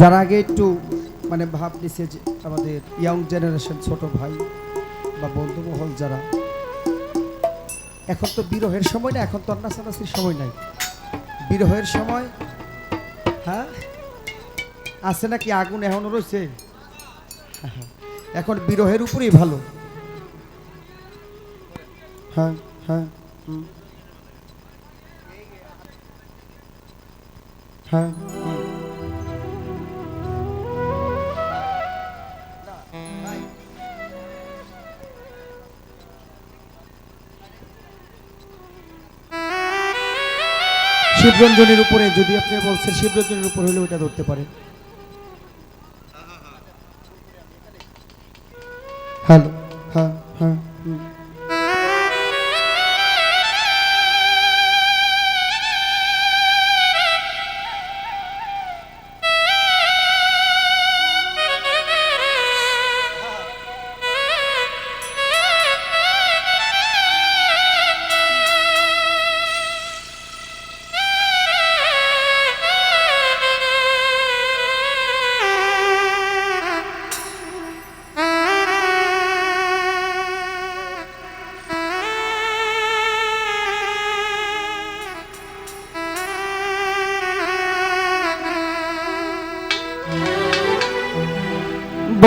যারা আগে একটু মানে ভাব নিছে যে আমাদের ইয়াং জেনারেশন ছোট ভাই বা বন্ধু মহল যারা, এখন তো বিরহের সময় না, এখন তো নাচানাচির সময় নাই। বিরহের সময় হ্যাঁ? আছে নাকি আগুন এখনও রয়েছে? এখন বিরহের উপরেই ভালো। হ্যাঁ হ্যাঁ হ্যাঁ। শিবরঞ্জনের উপরে যদি আপনি বলছেন শিবরঞ্জনের উপর হলে ওটা ধরতে পারেন হ্যালো হ্যাঁ হ্যাঁ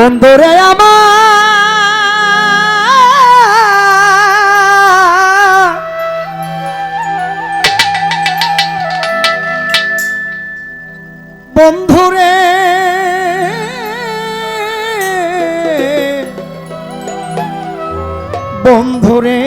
বন্ধুরে আমার বন্ধুরে বন্ধুরে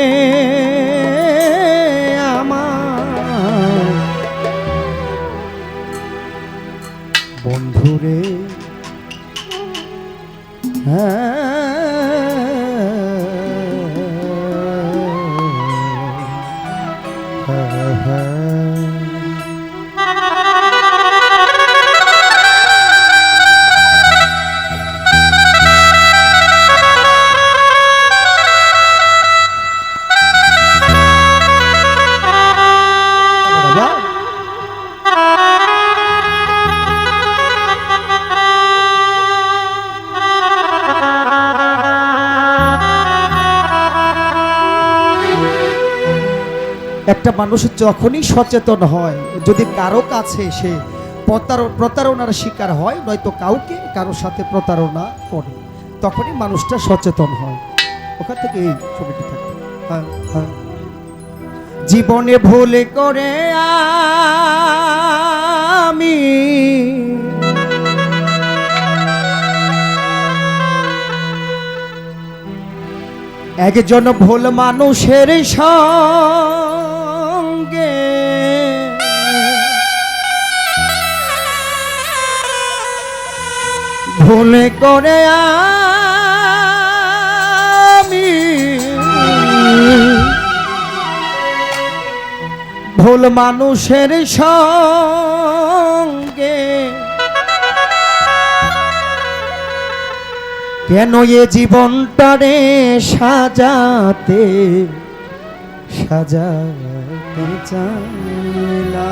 একটা মানুষ যখনই সচেতন হয়, যদি কারও কাছে সে প্রতারণার শিকার হয়, নয়তো কাউকে কারোর সাথে প্রতারণা করে, তখনই মানুষটা সচেতন হয়। ওখান থেকে এই ছবিটি থাকে। হ্যাঁ হ্যাঁ। জীবনে ভুলে করে আমি একজন ভুল মানুষের সঙ্গে ভুলে করে আমি ভুল মানুষের সঙ্গে কেন এ জীবনটারে সাজাতে সাজাতে চাইলা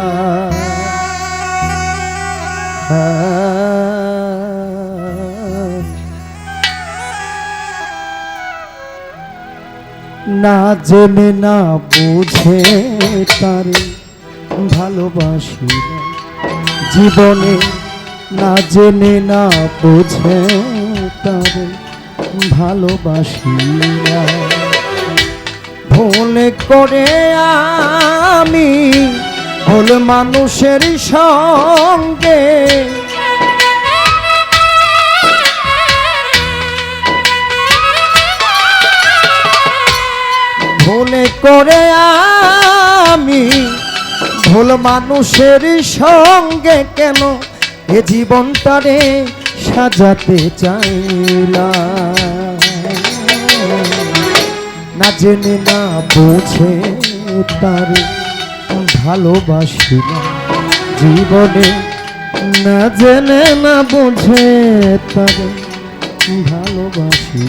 না জেনে না বুঝে তারে ভালোবাসি জীবনে না জেনে না বুঝে তারে ভালোবাসি ভুল করে আমি ভুল মানুষের সঙ্গে করে আমি? ভুল মানুষের সঙ্গে কেন এ জীবনটারে সাজাতে চাইলাম? না জেনে, না বুঝে তার ভালোবাসি জীবনে না জেনে, না বুঝে তার ভালোবাসি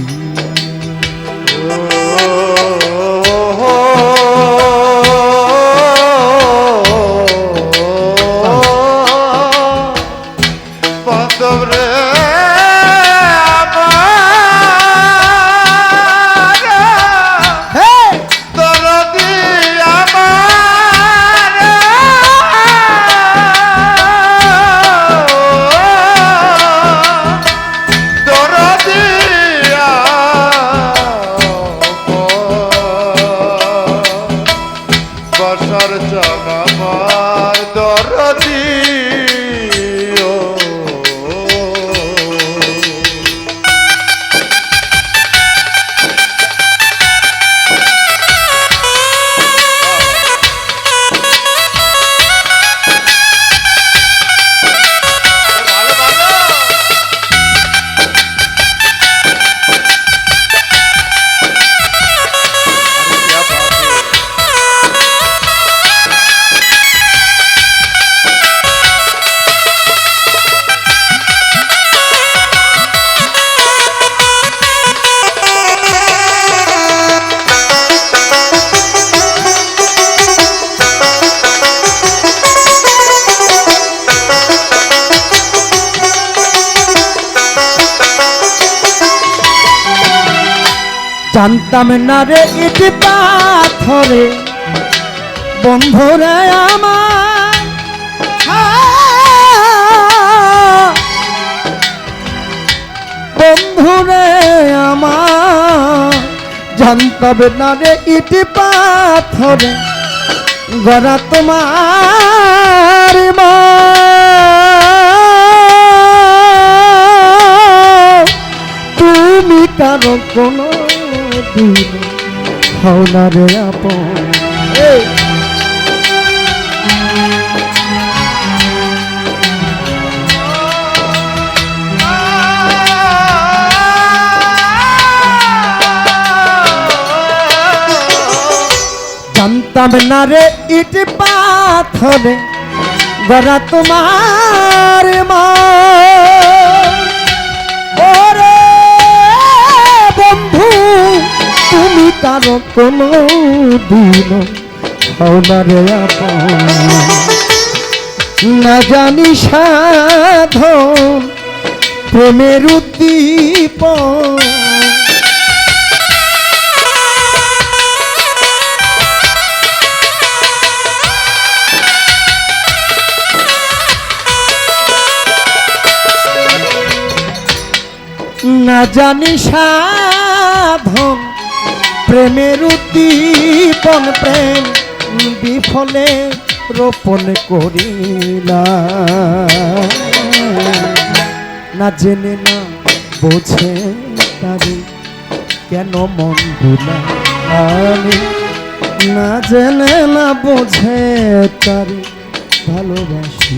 জানতাম না রে ইটি পাথরে। বন্ধুরে আমার বন্ধুরে আমার, জানতাম না রে ইটি পাথরে। গড়া তোমার মা। তুমি কারও কোনো দিন হও না রে আপন জানতাম না রে ইট পাথরে গড়া তোমার মা তুমি কারও কোনো দিন রে না জানি সাধন প্রেমের উদ্দীপন। না জানি সাধন প্রেমের উদ্দীপন, প্রেম বিফলে রোপণ করিলা না জেনে, না বোঝে তারি কেন মন ভুলা আমি। না জেনে, না বোঝে তারি ভালোবাসি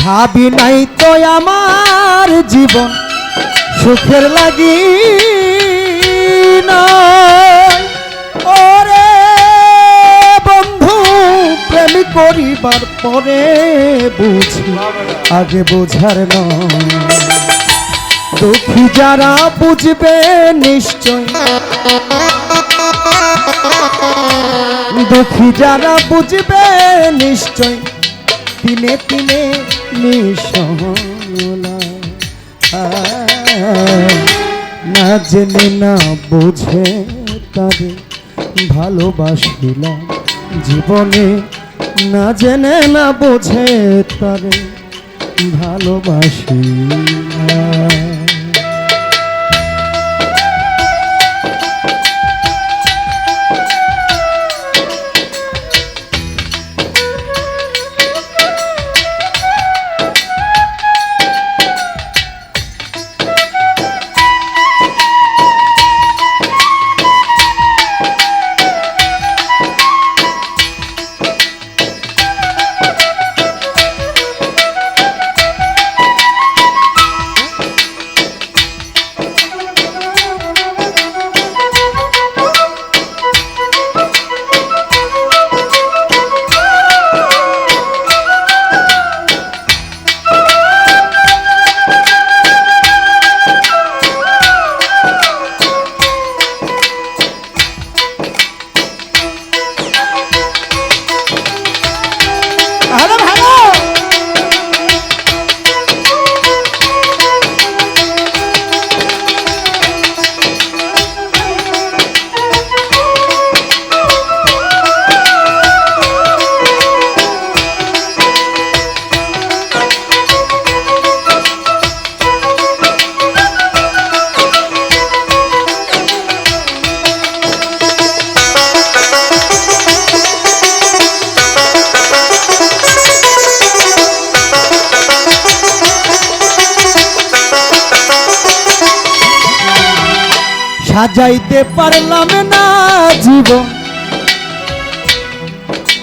ভাবি নাই তো আমার জীবন সুখের লাগি। ওরে বন্ধু, প্রেম করিবার পরে বুঝি, আগে বোঝার দুঃখী যারা বুঝবে নিশ্চয়। দুঃখী যারা বুঝবে নিশ্চয়। দিনে দিনে নিশলা না জেনে না বুঝে তবে ভালোবাসিলাম জীবনে। না জেনে না বোঝে তবে ভালোবাসিলাম। সাজাইতে পারলাম না জীবন।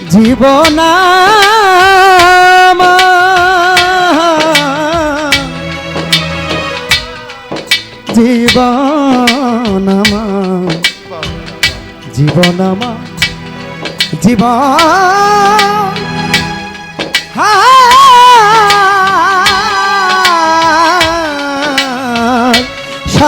জীবন। জীবন জীবন জীবন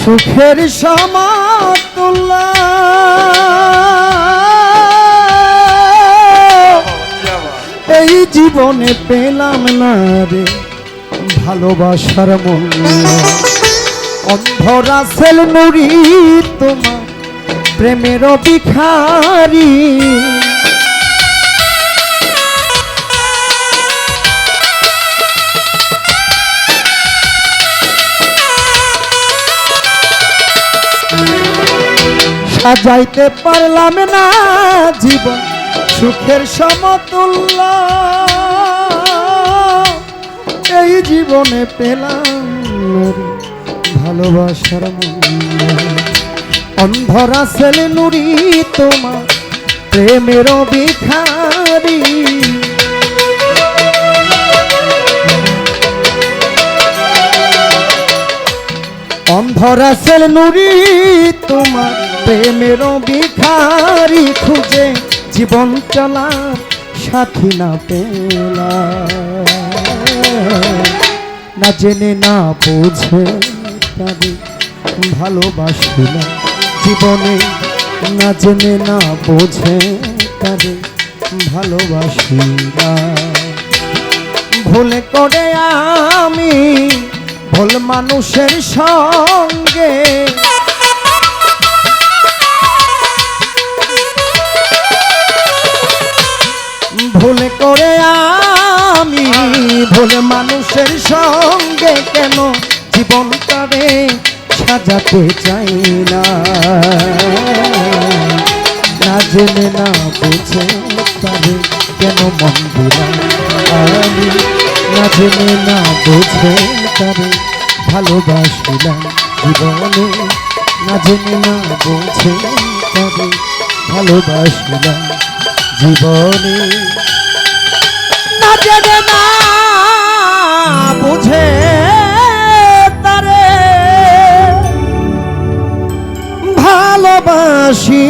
সুখের সমাতুল্য এই জীবনে পেলাম না রে ভালোবাসার মূল্য। অন্ধরা সেল নুরি তোমার প্রেমের বিখারি সাজাইতে পারলাম না জীবন সুখের সমতুল্য। এই জীবনে পেলাম ভালোবাসার অন্ধরা ছেলে নুরি, তোমার প্রেমের বিখারি অন্ধরা সেল নুরি, তোমার প্রেমের বিখারি খুঁজে জীবন চলার সাথী না পেলা না জেনে, না বোঝে তাদের ভালোবাসিলাম জীবনে না জেনে, না বোঝে তাদের ভালোবাসিলাম ভুলে করে আমি ভুল মানুষের সঙ্গে। ভুলে করে আমি ভুল মানুষের সঙ্গে কেন জীবনটারে সাজাতে চাই না? না জেনে না বুঝে তারে কেন মন দিলাম আমি? না জেনে না বুঝে তারে ভালোবাসিলাম জীবনে। না জেনে, না বুঝে তারে ভালোবাসিলাম জীবনে। না জেনে, না বুঝে তারে ভালোবাসি